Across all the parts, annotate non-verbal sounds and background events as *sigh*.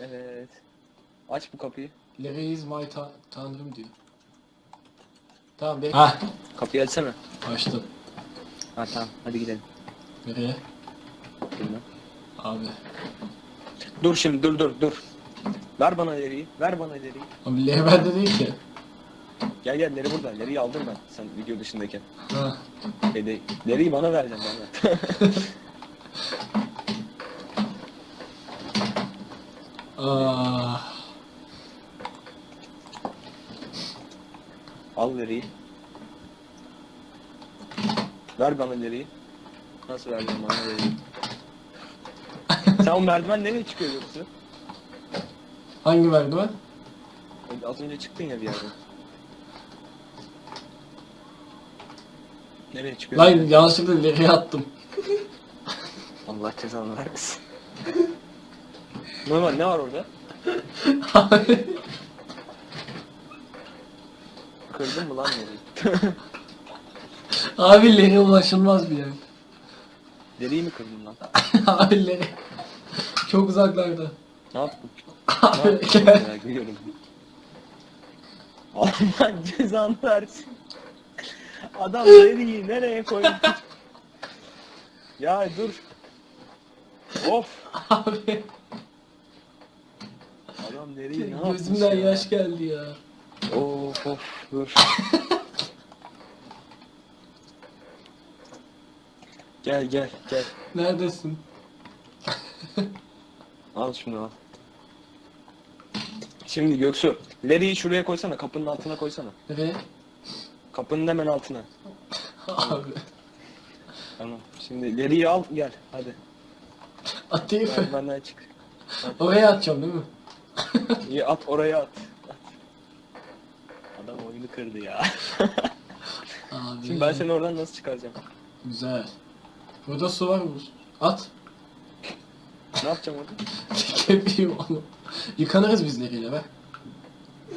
Evet. Aç bu kapıyı. Larry is my ta- tanrım diyor. Tamam bekle. Ha Kapıyı açsana. açtım. Ha tamam hadi gidelim. Nereye? Bilmem. Abi. Dur şimdi dur dur dur. Ver bana ileriyi. Ver bana ileriyi. Abi Larry bende değil ki. Gel gel Leri burada. Leri'yi aldım ben sen video dışındayken. Ha. Şeyde, bana vereceksin bana. *laughs* Ah. Al Leri'yi. Ver bana Leri'yi. Nasıl vereceğim bana Leri'yi? sen o merdiven nereye çıkıyor yoksa? Hangi merdiven? Az önce çıktın ya bir yerden. Nereye çıkıyor? Lan yanlışlıkla Larry'e attım. *laughs* Allah cezanı vermesin. Ne var, ne var orada? *laughs* Kırdın mı lan Leri'yi? *laughs* Abi Larry ulaşılmaz bir yer. Leri'yi mi kırdın lan? *laughs* Abi Larry. Çok uzaklarda. Ne yaptın? ne Abi yaptın? gel. Merak ediyorum. Allah cezanı versin. Adam Leri'yi nereye koydu? ya dur. Of. Abi Adam Leri'yi ne yapmış gözümden ya? yaş geldi ya. Of of dur. *laughs* gel gel gel. Neredesin? *laughs* Al şunu al. Şimdi Göksu, Larry'i şuraya koysana, kapının altına koysana. Nereye? Kapının hemen altına. Abi. Tamam. Şimdi Larry'i al gel hadi. Atayım mı? Merdivenden çık. Oraya atacağım değil mi? *laughs* İyi at oraya at. at. Adam oyunu kırdı ya. *laughs* Abi. Şimdi ben seni oradan nasıl çıkaracağım? Güzel. Burada su var mı? At. Ne yapacağım orada? *laughs* Çekemiyorum onu. Yıkanırız biz Larry'le be.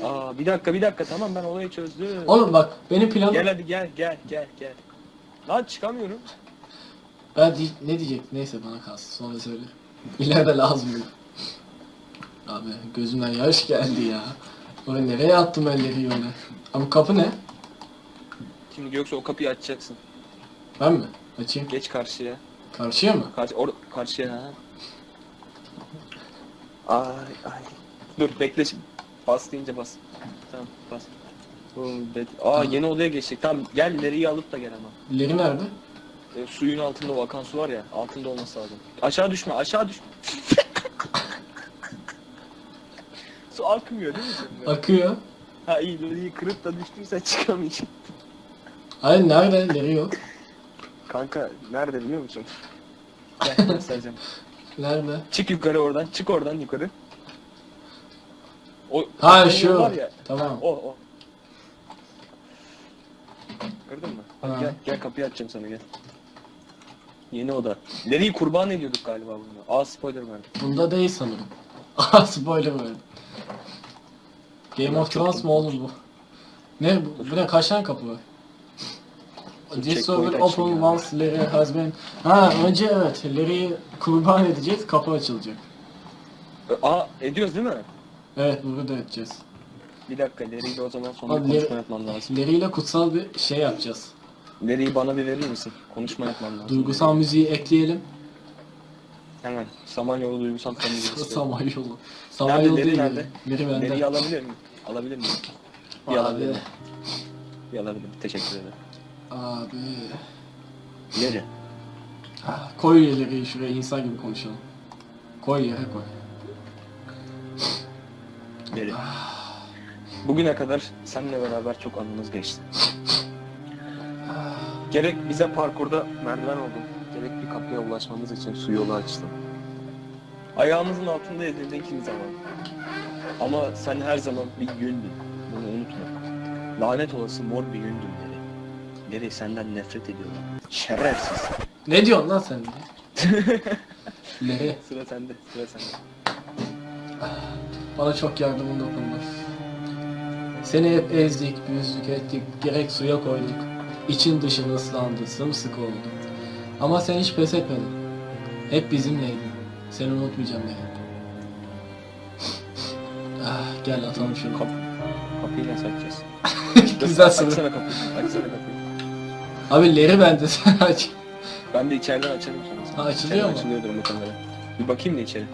Aa bir dakika bir dakika tamam ben olayı çözdüm. Oğlum bak benim planım... Gel hadi gel gel gel gel. Lan çıkamıyorum. Ben di- ne diyecek? Neyse bana kalsın. Sonra söyle. İleride lazım. Abi gözümden yaş geldi ya. Oraya nereye attım elleri öyle? Abi kapı ne? Şimdi Göksu o kapıyı açacaksın. Ben mi? Açayım. Geç karşıya. Karşıya mı? Karşı, or, karşıya ha. Ay ay. Dur bekle şimdi. Bas deyince bas. Tamam bas. Oğlum, Aa Tamam. yeni odaya geçtik. Tamam gel ileriyi alıp da gel ama. Leri nerede? E, suyun altında o akan su var ya. Altında olması lazım. Aşağı düşme aşağı düşme. *laughs* su akmıyor değil mi senin? Akıyor. Ha iyi ileriyi kırıp da düştüysen çıkamayacaksın. Hayır nerede? Leri yok. Kanka nerede biliyor musun? Gel. *laughs* Nerede? Çık yukarı oradan. Çık oradan yukarı. O Ha o şu. var ya. Tamam. O o. Gördün mü? Hadi Ha. gel, gel kapıyı açacağım sana gel. Yeni oda. Nereye kurban ediyorduk galiba bunu. Aa spoiler verdim. Bunda değil sanırım. *laughs* Aha spoiler verdim. Game of Thrones mu oğlum bu? Ne bu? Bu ne kaç tane kapı var? This will open once Larry has been... Ha önce evet Larry'i kurban edeceğiz kapı açılacak. Aa ediyoruz değil mi? Evet burada edeceğiz. Bir dakika Larry'yle o zaman sonra Hadi konuşma Larry- yapmam lazım. Larry ile kutsal bir şey yapacağız. Larry'i bana bir verir misin? Konuşma yapmam lazım. Duygusal müziği ekleyelim. Hemen. Samanyolu duygusal tanımı *laughs* Samanyolu. Samanyolu Larry değil. nerede? Larry bende. Larry'i alabilir miyim? Alabilir miyim? Bir alabilir Abi. miyim? Bir alabilirim. Teşekkür ederim. Abi. Ah, Koy Larry'i şuraya insan gibi konuşalım. Koy yere koy. Larry. Bugüne kadar seninle beraber çok anımız geçti. Gerek bize parkurda merdiven oldun, kapıya ulaşmamız için su yolu açtın. Ayağımızın altında ezildin kimi zaman. Ama sen her zaman bir gündün. Bunu unutma. Lanet olası mor bir gündün Larry. Larry senden nefret ediyorum. Şerefsiz. Ne diyorsun lan sen? *laughs* Larry. Sıra sende, sıra sende. Bana çok yardımın dokundu. Seni hep ezdik, büzdük ettik, gerek suya koyduk. İçin dışın ıslandı, sımsıkı oldu. Ama sen hiç pes etmedin. Hep bizimleydin. Seni unutmayacağım beni. *laughs* Ah, gel atalım şunu. Kap kapıyı nasıl açacağız? *laughs* Güzel soru. Açsana kapıyı. Açsana kapıyı. Abi leri bende sen aç. Ben de içeriden açarım sana. Ha, açılıyor İçeriden mu? Açılıyordur muhtemelen. Bir bakayım da içeri.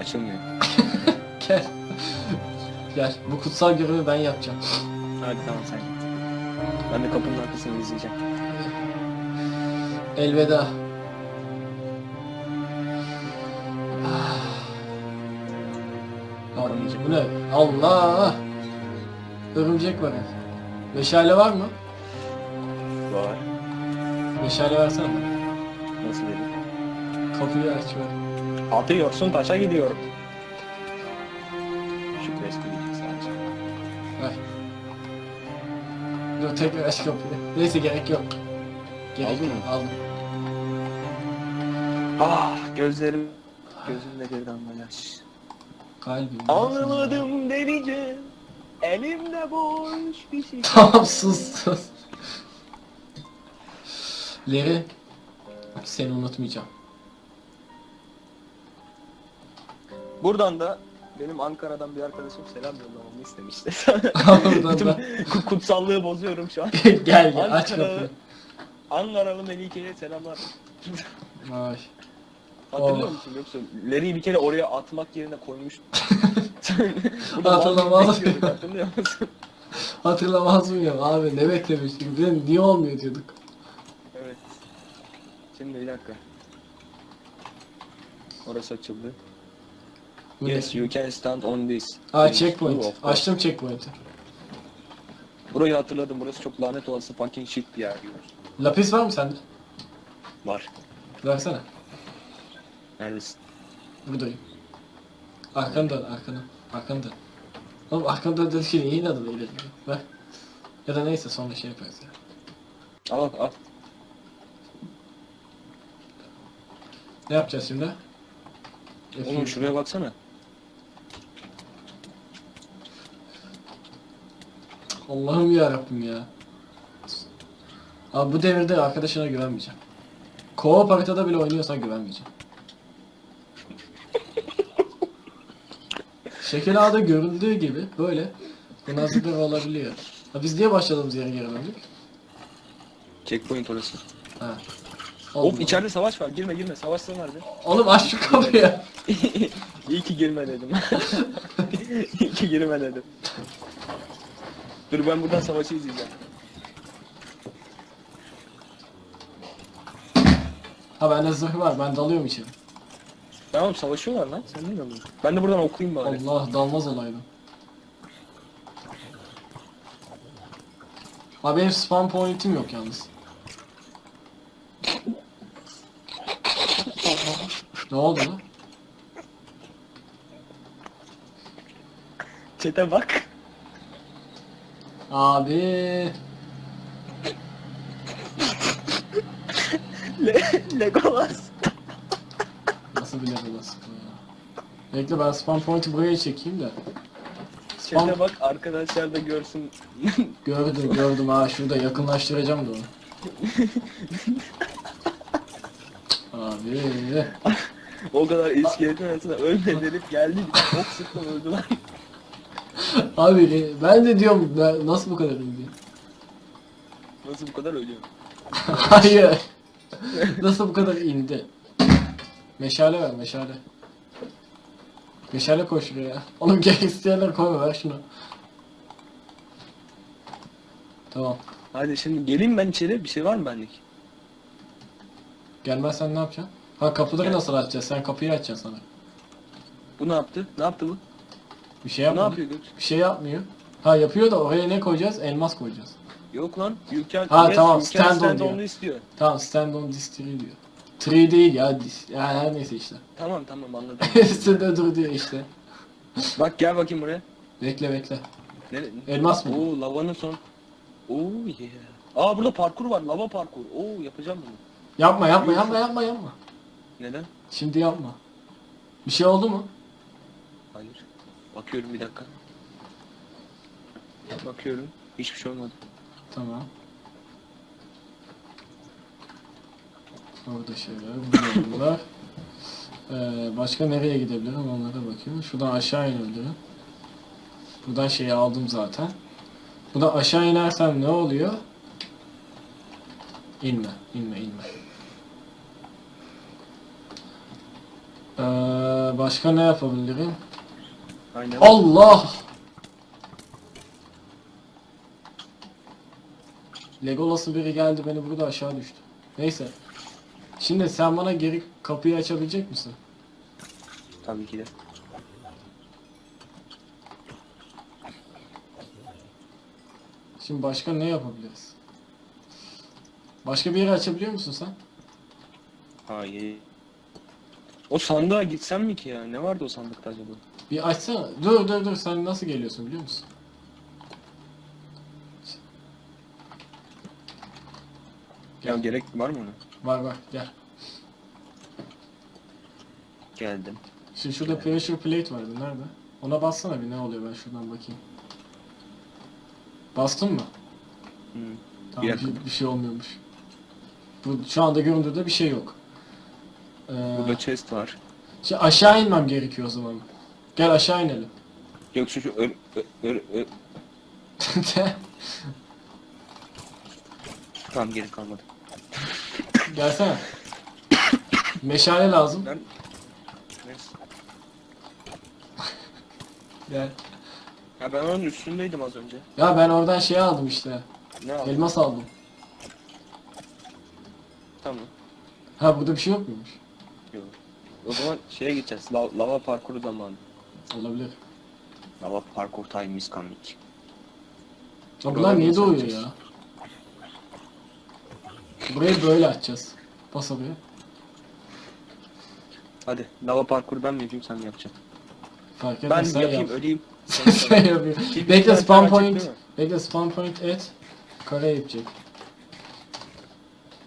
Açılmıyor. *laughs* Gel. Gel. Bu kutsal görevi ben yapacağım. Hadi tamam sen git. Ben de kapının arkasını izleyeceğim. Elveda. Ah. Abi, bu ne? Allah! Örümcek var. Meşale var mı? Var. Meşale versene. Nasıl dedim? Kapıyı aç ver. Atıyorsun taşa gidiyorum. Şu kreski gidecek sadece. Ver. Dur tekrar aç kapıyı. Neyse gerek yok. Gerek Aldın yok. mı? Aldım. Ah gözlerim. Gözümde bir damla yaş. Kalbim. Anlamadım delice. Elimde boş bir şey. Tamam sus sus. Leri. Seni unutmayacağım. Buradan da benim Ankara'dan bir arkadaşım selam yollamamı istemişti. *laughs* Buradan da- ku- kutsallığı bozuyorum şu an. *laughs* gel gel aç Ankara- kapıyı. Ankaralı Melike'ye selamlar. Ay. Hatırlıyor Oh. musun yoksa Larry'i bir kere oraya atmak yerine koymuş. *laughs* Hatırlamaz bekliyorduk, mıyım? Hatırlıyor musun? Hatırlamaz mıyım abi ne beklemiştik biz niye olmuyor diyorduk. Evet. Şimdi bir dakika. Orası açıldı. Bu ne? Yes, you can stand on this. Aa Yes, checkpoint. of course. Açtım checkpoint'i. Burayı hatırladım. Burası çok lanet olası fucking shit bir yer diyoruz. Lapis var mı sende? Var. Versene. Neredesin? Buradayım. Arkanı dön arkanı. Arkanı dön. Oğlum arkanı dön dedi şey iyi adı ileri. Ver. Ya da neyse sonra şey yaparız ya. Al al, al. Ne yapacağız şimdi? Oğlum şuraya baksana. Allah'ım ya Rabbim ya. Abi bu devirde arkadaşına güvenmeyeceğim. Co-op haritada bile oynuyorsan güvenmeyeceğim. *laughs* Şekil A'da görüldüğü gibi böyle bunazlıklar olabiliyor. Ha biz niye başladığımız yere geri döndük? Checkpoint orası. Ha. Hop Oldu. içeride savaş var. Girme girme. Savaşsa nerede? Oğlum aç şu kapıyı. *laughs* İyi ki girme dedim. *laughs* İyi ki girme dedim. Dur ben buradan savaşı izleyeceğim. Ha bende zırh var ben dalıyorum içeri. Tamam savaşıyorlar lan. Sen ne dalıyorsun? Ben de buradan okuyayım bari. Allah dalmaz olaydım. Abi benim spam point'im yok yalnız. ne oldu lan? Çete bak. Abi Legolas. nasıl bir level nasıl bu ya? Bekle ben spam point'i buraya çekeyim de. Spam Çete bak arkadaşlar da görsün. *laughs* gördüm gördüm ha şurada yakınlaştıracağım da onu. *laughs* Abi o kadar iskeletin arasında ölme derip geldi. Ok sıktım öldü lan. *laughs* abi e, ben de diyorum ben- nasıl bu kadar iyi? Nasıl bu kadar ölüyor? Hayır. *laughs* Nasıl bu kadar indi? Meşale ver meşale. Meşale koy şuraya. Oğlum gel *laughs* isteyenler koyma ver şunu. Tamam. Hadi şimdi geleyim ben içeri. Bir şey var mı benlik? Gelmezsen ne yapacaksın? Ha kapıları nasıl açacağız? Sen kapıyı açacaksın sana. Bu ne yaptı? Ne yaptı bu? Bir şey Bu ne yapmıyor. yapıyor Gökçe? Bir şey yapmıyor. Ha yapıyor da oraya ne koyacağız? Elmas koyacağız. Yok lan. You can, Ha, yes, tamam, you can stand on stand diyor. istiyor. Tamam stand on this tree diyor. Tree değil ya. Dis, ya her neyse işte. Tamam tamam anladım. *laughs* Üstünde dur diyor işte. Bak gel bakayım buraya. Bekle bekle. Ne? Elmas mı? Oo lavanın son. Oo yeah. Aa burada parkur var. Lava parkur. Oo yapacağım bunu. Yapma yapma yapma yapma yapma. Neden? Şimdi yapma. Bir şey oldu mu? Hayır. Bakıyorum bir dakika. Bakıyorum. Hiçbir şey olmadı. Tamam. Orada şeyler, bunlar. Ee, başka nereye gidebilirim onlara bakıyorum. Şuradan aşağı inebilirim. Buradan şeyi aldım zaten. Buna aşağı inersem ne oluyor? İnme, inme, inme. Ee, başka ne yapabilirim? Aynen. Allah! Legolas'ın biri geldi beni burada aşağı düştü. Neyse. Şimdi sen bana geri kapıyı açabilecek misin? Tabii ki de. Şimdi başka ne yapabiliriz? Başka bir yere açabiliyor musun sen? Hayır. O sandığa gitsem mi ki ya? Ne vardı o sandıkta acaba? Bir açsana. Dur dur dur sen nasıl geliyorsun biliyor musun? Ya Gel. gerek var mı ona? Var var gel. Geldim. Şimdi şurada pressure plate vardı nerede? Ona bassana bir ne oluyor ben şuradan bakayım. Bastın mı? Hı. Tamam Bir bir, dakika. bir şey olmuyormuş. Bu şu anda göründüğünde bir şey yok. Ee, Burada chest var. şimdi aşağı inmem gerekiyor o zaman. Gel aşağı inelim. Yok şu şu ör, ör, ör, ör. *laughs* Tamam geri kalmadı. Gelsene. Meşale lazım. Ben... Neyse. Gel. Ya ben onun üstündeydim az önce. Ya ben oradan şey aldım işte. Ne aldın? Elmas aldım. Tamam. Ha burada bir şey yok muymuş? Yok. O zaman şeye gideceğiz. La- lava parkuru zamanı. Olabilir. Lava parkur time is coming. Ya bunlar niye doğuyor ya? Burayı böyle açacağız. Bas oraya. Hadi lava parkuru ben mi yapayım sen mi yapacaksın? Fark Ben sen yapayım yap. öleyim. *laughs* sen yapıyorsun. Bir- bir Bekle spawn point. Bekle spawn point et. Kare yapacak.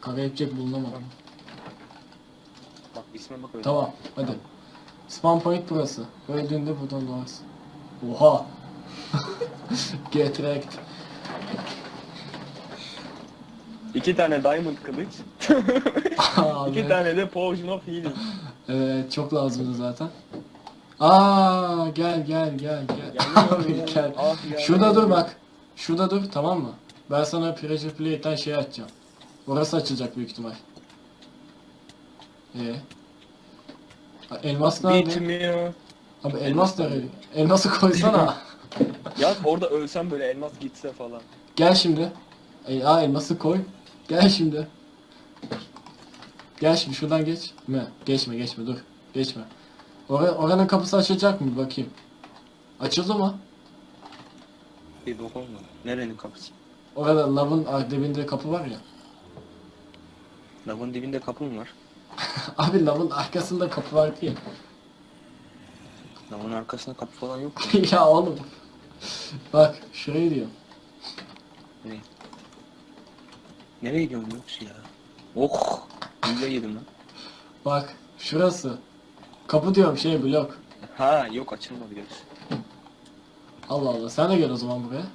Kare yapacak bulunamadı. Bak isme bak öyle. Tamam hadi. Spawn point burası. Öldüğünde buradan doğarsın. Oha. *laughs* Get wrecked. İki tane diamond kılıç. *laughs* Abi. iki tane de potion of healing. Evet çok lazımdı zaten. Aa gel gel gel gel. *laughs* Abi Gel, ah. Şurada dur bak. Şurada dur tamam mı? Ben sana pressure plate'den şey açacağım. Orası açılacak büyük ihtimal. Ee. Elmas nerede? Bitmiyor. Abi elmas nerede? Elması koysana. *laughs* Ya orada ölsem böyle elmas gitse falan. Gel şimdi. E, aa elması koy. Gel şimdi. Gel şimdi şuradan geç. Mi? Geçme geçme dur. Geçme. Oraya, oranın kapısı açılacak mı? Bakayım. Açıldı mı? Bir bok olmadı. Nerenin kapısı? Orada lavın dibinde kapı var ya. Lavın dibinde kapı mı var? *laughs* Abi lavın arkasında kapı var diye. Lavın arkasında kapı falan yok mu? *laughs* ya oğlum. Bak şurayı diyor. Ne? Nereye gidiyorsun yoksa ya? Oh! Güzel yedim lan. Bak şurası. Kapı diyorum şey blok. Ha yok açılmadı gerisi. Allah Allah sen de gel o zaman buraya.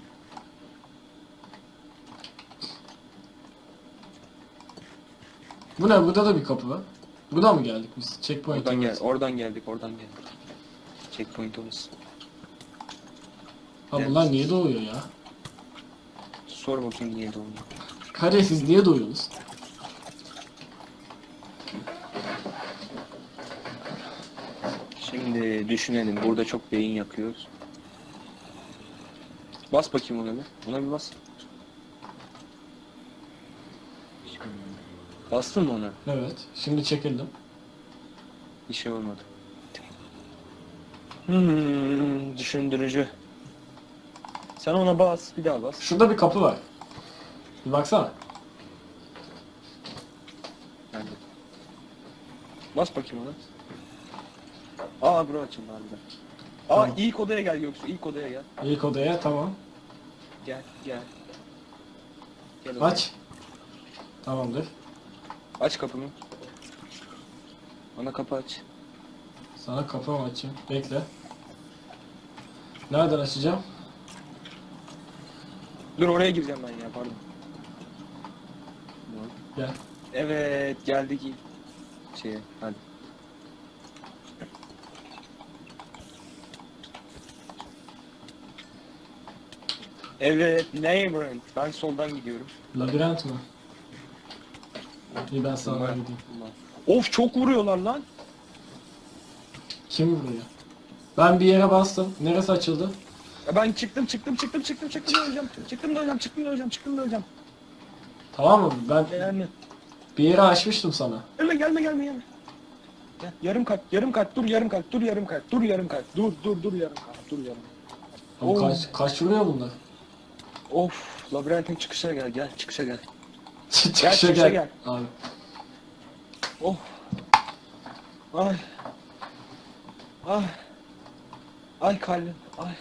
Bu ne? Burada da bir kapı var. Buradan mı geldik biz? Checkpoint Oradan, gel, orası. oradan geldik, oradan geldik. Checkpoint orası. Ha bunlar niye doğuyor ya? Sor bakayım niye doğmuyor. Kare siz niye doğuyorsunuz? Şimdi düşünelim. Burada çok beyin yakıyoruz. Bas bakayım ona bir. Ona bir bas. Bastın mı ona? Evet. Şimdi çekildim. Bir şey olmadı. Hmm, düşündürücü. Sen ona bas, bir daha bas. Şurada bir kapı var. Bir baksana. Nerede? Bas bakayım ona. Aa bura açıldı harbiden. Aa Tamam. ilk odaya gel Göksu, ilk odaya gel. İlk odaya tamam. Gel, gel. Gel odaya. Aç. Tamamdır. Aç kapını. Bana kapı aç. Sana kapı mı açayım? Bekle. Nereden açacağım? Dur oraya gireceğim ben ya pardon. Gel. Evet geldik şeye hadi. Evet, Labyrinth. Ben soldan gidiyorum. Labirent mi? İyi ben sağdan Bunlar- gideyim. bunlar. Of çok vuruyorlar lan. Kim vuruyor? Ben bir yere bastım. Neresi açıldı? Ya ben çıktım çıktım çıktım çıktım çıktım da hocam. Çıktım da hocam çıktım da hocam çıktım da hocam. Tamam mı? Ben bir yere açmıştım sana. gelme gelme gelme gelme. Gel, yarım kalp yarım kalp dur yarım kalp dur yarım kalp dur yarım kalp dur dur dur yarım kalp dur yarım. Ama Oo. kaç, kaç vuruyor bunlar? Of labirentin çıkışa gel gel çıkışa gel. *laughs* Çıkışa çıkışa gel. gel. Abi. Oh. Ay. Ay. Ay kalbim. Ay.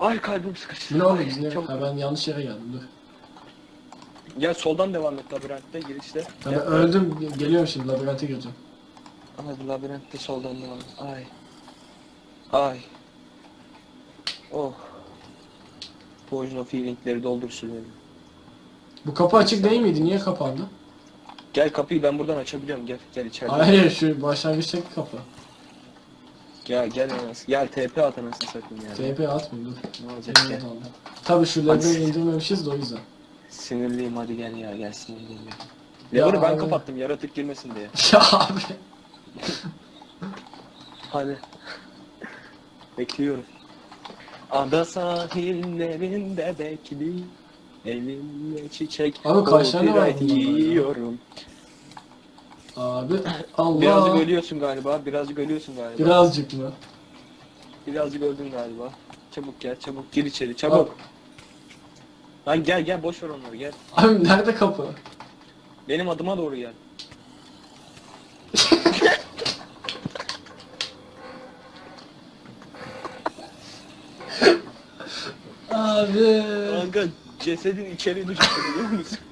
Ay kalbim sıkıştı. Ne oğlum Ay, biz ne? çok- Ha, ben yanlış yere geldim dur. Gel soldan devam et labirentte girişte. Ben Gel. öldüm. ge- Geliyorum şimdi labirente gireceğim. Hadi labirentte soldan devam et. Ay. Ay. Oh. Poison feelingleri doldur sürüyorum. Bu kapı açık değil miydi? Niye kapandı? Gel kapıyı ben buradan açabiliyorum. Gel gel içeride. Hayır şu başlangıçtaki kapı. Gel gel anasını. Gel TP at anasını satayım yani. TP atmayayım dur. Ne olacak. Tabii şu labirenti indirmemişiz de o yüzden. Sinirliyim hadi gel ya gel sinirliyim ya. Ya Lever'ı ben abi. kapattım yaratık girmesin diye. *laughs* Ya abi. *laughs* Hadi. Bekliyorum. Ada sahillerinde bekli. Elimle çiçek. Abi kodret bundan ya? yiyorum. Abi Allah. Birazcık ölüyorsun galiba. Birazcık ölüyorsun galiba. Birazcık mı? Birazcık öldün galiba. Çabuk gel çabuk gir içeri çabuk. Abi, Lan gel gel boş ver onları gel. *laughs* abi nerede kapı? Benim adıma doğru gel. *laughs* Abi. Kanka cesedin içeri düştü biliyor musun? *laughs*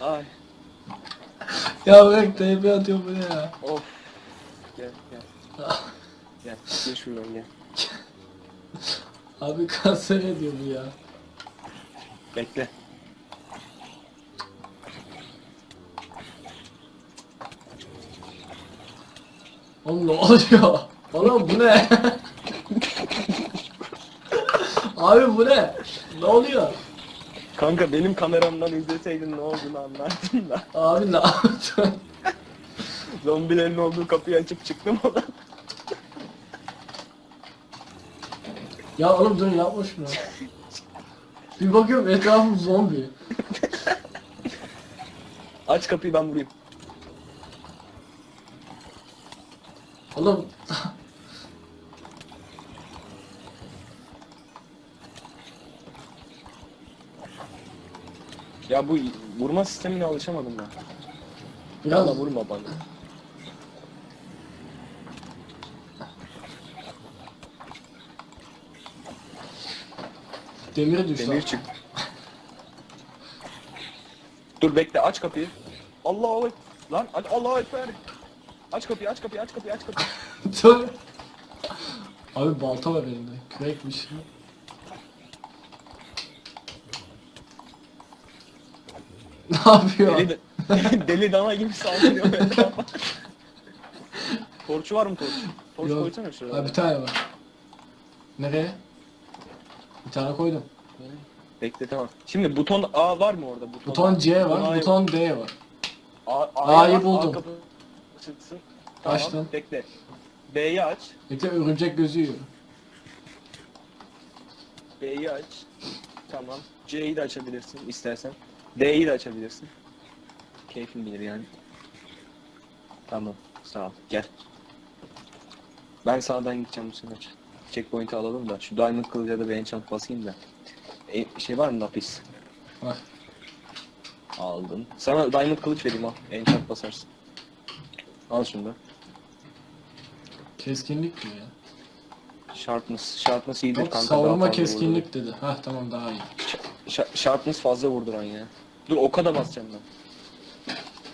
Ay Ya bırak TP atıyor bu ne ya? of. Gel gel. Gel gel şuradan gel. Abi kanser ediyor bu ya. Bekle. Ne oluyor? *laughs* Oğlum bu ne? Abi bu ne? Ne oluyor? Kanka benim kameramdan izleseydin ne olduğunu anlardın da. Abi ne yaptın? Zombilerin olduğu kapıyı açıp çıktım oradan. Ya oğlum dur yapma şunu. *laughs* Bir bakıyorum etrafım zombi. Aç kapıyı ben vurayım. Oğlum Ya bu vurma sistemine alışamadım ben. biraz Valla vurma bana. Demir düştü. Demir çık. Dur bekle aç kapıyı. Allahu Ekber. Lan aç Allahu Ekber. Aç kapıyı aç kapıyı aç kapıyı aç kapıyı. *laughs* Dur. Abi balta var elinde. Kürekmiş. *laughs* Ne yapıyor? Deli, de, *laughs* deli dana gibi saldırıyor. Torçu var mı torç? Torç Yok. koysana şuraya. Ha bir tane var. Nereye? Bir tane koydum. Bekle tamam. Şimdi buton A var mı orada? Buton, Buton C var, A'yı- buton D var. A, A'yı bas, buldum. Kapı açılsın. Tamam, Açtım. Bekle. B'yi aç. Bekle örümcek gözü yiyor. B'yi aç. Tamam. C'yi de açabilirsin istersen. D'yi de açabilirsin. Keyfin bilir yani. Tamam. Sağ ol. Gel. Ben sağdan gideceğim bu sefer. Checkpoint'i alalım da. Şu Diamond kılıca da bir enchant basayım da. E, şey var mı lapis? Var. Aldın. Sana Diamond kılıç vereyim al. Enchant basarsın. Al şunu da. Keskinlik diyor ya. Sharpness. Sharpness iyidir Yok, kanka. savurma keskinlik dedi. Hah tamam daha iyi. Ş- sharpness fazla vurduran ya. Dur oka da basacağım ben.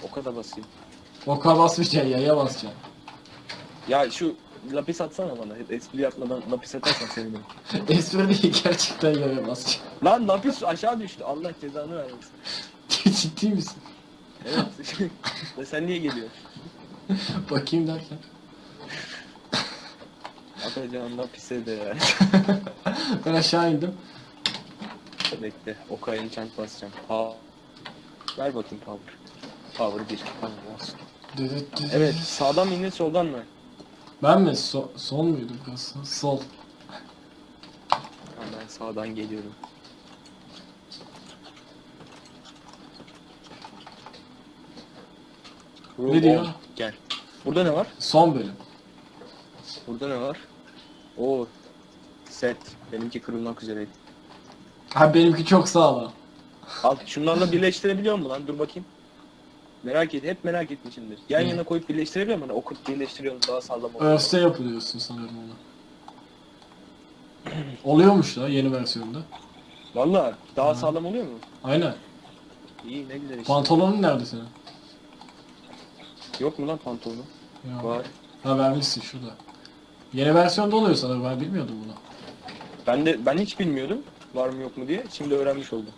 Oka da basayım. Oka basmayacaksın yaya basacaksın. Ya şu lapis atsana bana. Espri yapmadan lapis atarsan sevinirim. *laughs* Espri değil gerçekten yaya basacaksın. Lan lapis aşağı düştü. Allah cezanı vermesin. *laughs* Ciddi misin? Evet. *laughs* Ve sen niye geliyorsun? Bakayım derken. Atacağından pise de yani. Ben aşağı indim. Bekle. Oka enchant basacağım. Power. Ver bakayım power. Power 1. Tamam olsun. Evet sağdan mı indin soldan mı? Ben mi? So sol muydu burası? Sol. Tamam, ben sağdan geliyorum. Ne diyor? Gel. Burada ne var? Son bölüm. Burada ne var? Oo. Set. Benimki kırılmak üzereydi. Ha benimki çok sağlam. Al şunlarla birleştirebiliyor mu lan? Dur bakayım. Merak et, hep merak etmişimdir. Yan Ne? yana koyup birleştirebiliyor musun? Okut birleştiriyorum daha sağlam oluyor. Örste yapılıyorsun sanırım onu. *clears throat* Oluyormuş da yeni versiyonda. Valla daha Ha. sağlam oluyor mu? Aynen. İyi ne güzel işte. Pantolonun nerede senin? Yok mu lan pantolonu? Ya. Var. Ha vermişsin şurada. Yeni versiyonda oluyor sanırım ben bilmiyordum bunu. Ben de ben hiç bilmiyordum var mı yok mu diye. Şimdi öğrenmiş oldum.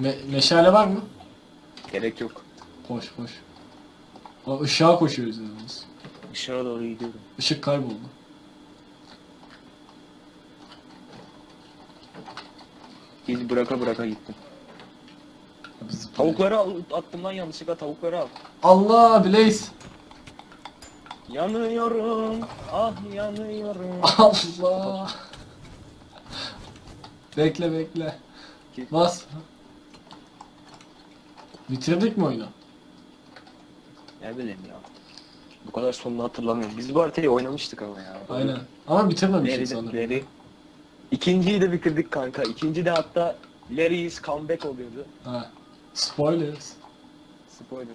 Me- meşale var mı? Gerek yok. Koş koş. O ışığa koşuyoruz yalnız. Işığa doğru gidiyorum. Işık kayboldu. Biz bıraka bıraka gittim. Biz- Tavukları al, attım lan yanlışlıkla tavukları al. Allah Blaze. Yanıyorum, ah yanıyorum. *laughs* Allah. bekle bekle. Bas. Bitirdik mi oyunu? Ne bileyim ya. Bu kadar sonunu hatırlamıyorum. Biz bu haritayı oynamıştık ama ya. Aynen. Ama bitirmemiştik Larry, sanırım. Larry. İkinciyi de bitirdik kanka. İkinci de hatta Larry's comeback oluyordu. Ha. Spoilers. Spoiler.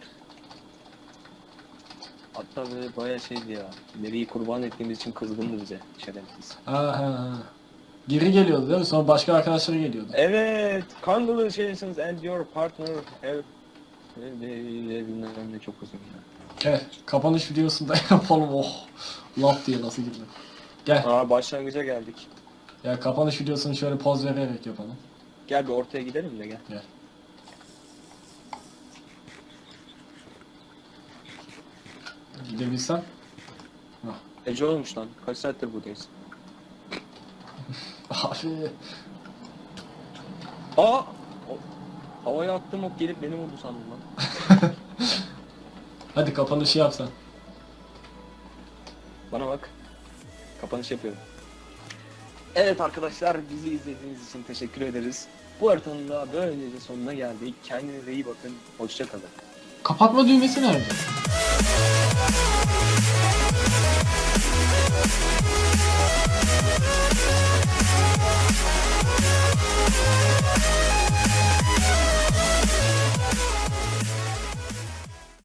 Hatta böyle bayağı şeydi ya. Larry'i kurban ettiğimiz için kızgındı bize. Şerefsiz. Ha ha ha. Geri geliyordu değil mi? Sonra başka arkadaşları geliyordu. Evet. Congratulations and your partner have... Bilmem ne çok uzun ya. Gel. Kapanış videosunda *laughs* yapalım. Oh. Laf diye nasıl girdi. Gel. Aa başlangıca geldik. Ya kapanış videosunu şöyle poz vererek yapalım. Gel bir ortaya gidelim de gel. Gel. Gidebilsem. Ece olmuş lan. Kaç saattir buradayız? *laughs* Abi. Aa! Havaya attım ok gelip beni vurdu sandım lan. *laughs* Hadi kapanışı yapsan. Bana bak. Kapanış yapıyorum. Evet arkadaşlar bizi izlediğiniz için teşekkür ederiz. Bu haritanın da böylece sonuna geldik. Kendinize iyi bakın. Hoşçakalın. Kapatma düğmesi nerede? We'll